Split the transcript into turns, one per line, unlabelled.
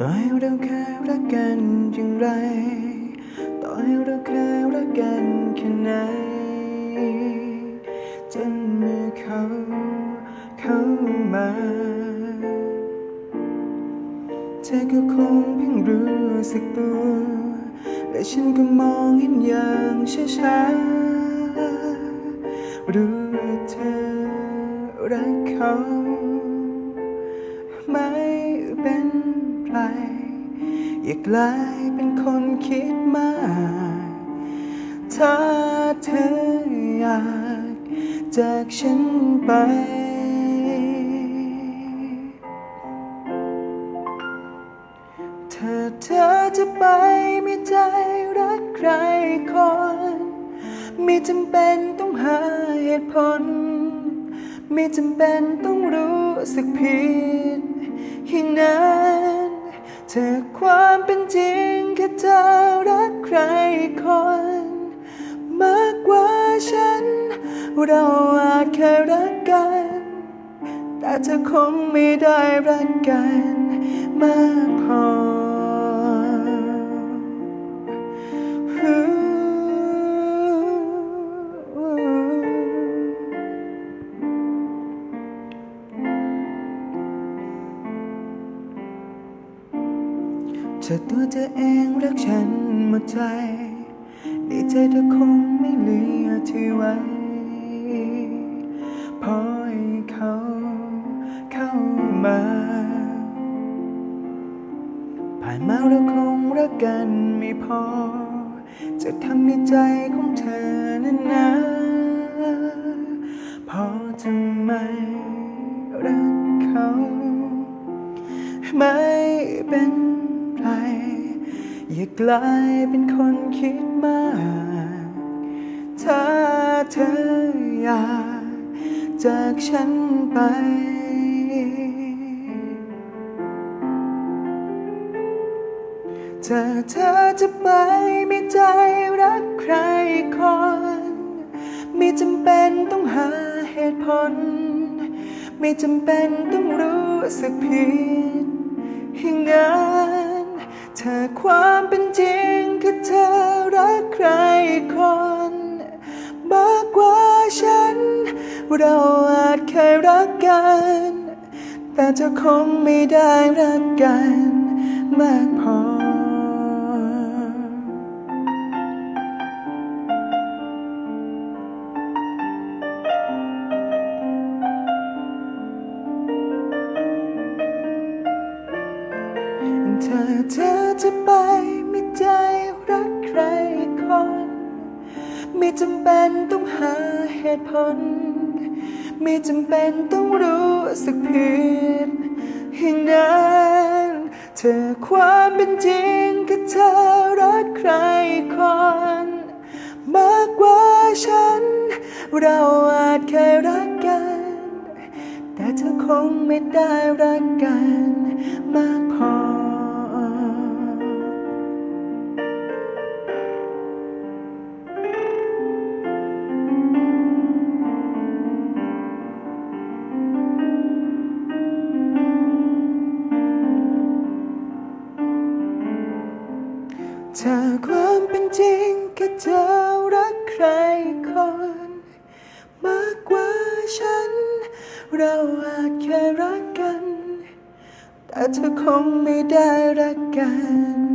ต่อให้เราเคยรักกันอย่างไร ต่อให้เราเคยรักกันแค่ไหนจนเมื่อเขาเข้ามาเธอก็คงเพิ่งรู้สึกตัว และฉันก็มองเห็นอย่างช้าๆรู้ว่าเธอรักเขา อย่ากลายเป็นคนคิดมาก ถ้าเธออยากจากฉันไป ถ้าเธอจะไปมีใจรักใครคน ไม่จำเป็นต้องหาเหตุผล ไม่จำเป็นต้องรู้สึกผิดให้นานเธอความเป็นจริงแค่เธอรักใครคนมากกว่าฉัน เราอาจเคยรักกัน แต่เธอคงไม่ได้รักกันมากพอ ธอตัวเธอเองรักฉันหมดใจดีใจเธอคงไม่เหลือที่ไว้พอให้เขาเข้ามา ผ่านมาเราคงรักกันไม่พอ จะทำให้ใจของเธอนั้นนะพอทำไมรักเขา ไม่เป็น อย่ากลายเป็นคนคิดมาก ถ้าเธออยากจากฉันไป ถ้าเธอจะไปไม่ใจรักใครคน ไม่จำเป็นต้องหาเหตุผล ไม่จำเป็นต้องรู้สึกผิดให้นา ถ้าความเป็นจริงคือเธอรักใครคนมากกว่าฉัน เราอาจเคยรักกัน แต่เธอคงไม่ได้รักกัน มากพอ ถ้าเธอจะไปไม่ใจรักใครคน ไม่จำเป็นต้องหาเหตุผล ไม่จำเป็นต้องรู้สึกผิดให้นานเธอความเป็นจริงคือเธอรักใครคน มากกว่าฉัน เราอาจเคยรักกัน แต่เธอคงไม่ได้รักกัน มากพอ ถ้าความเป็นจริงแค่เธอรักใครคนมากกว่าฉัน เราอาจแค่รักกัน แต่เธอคงไม่ได้รักกัน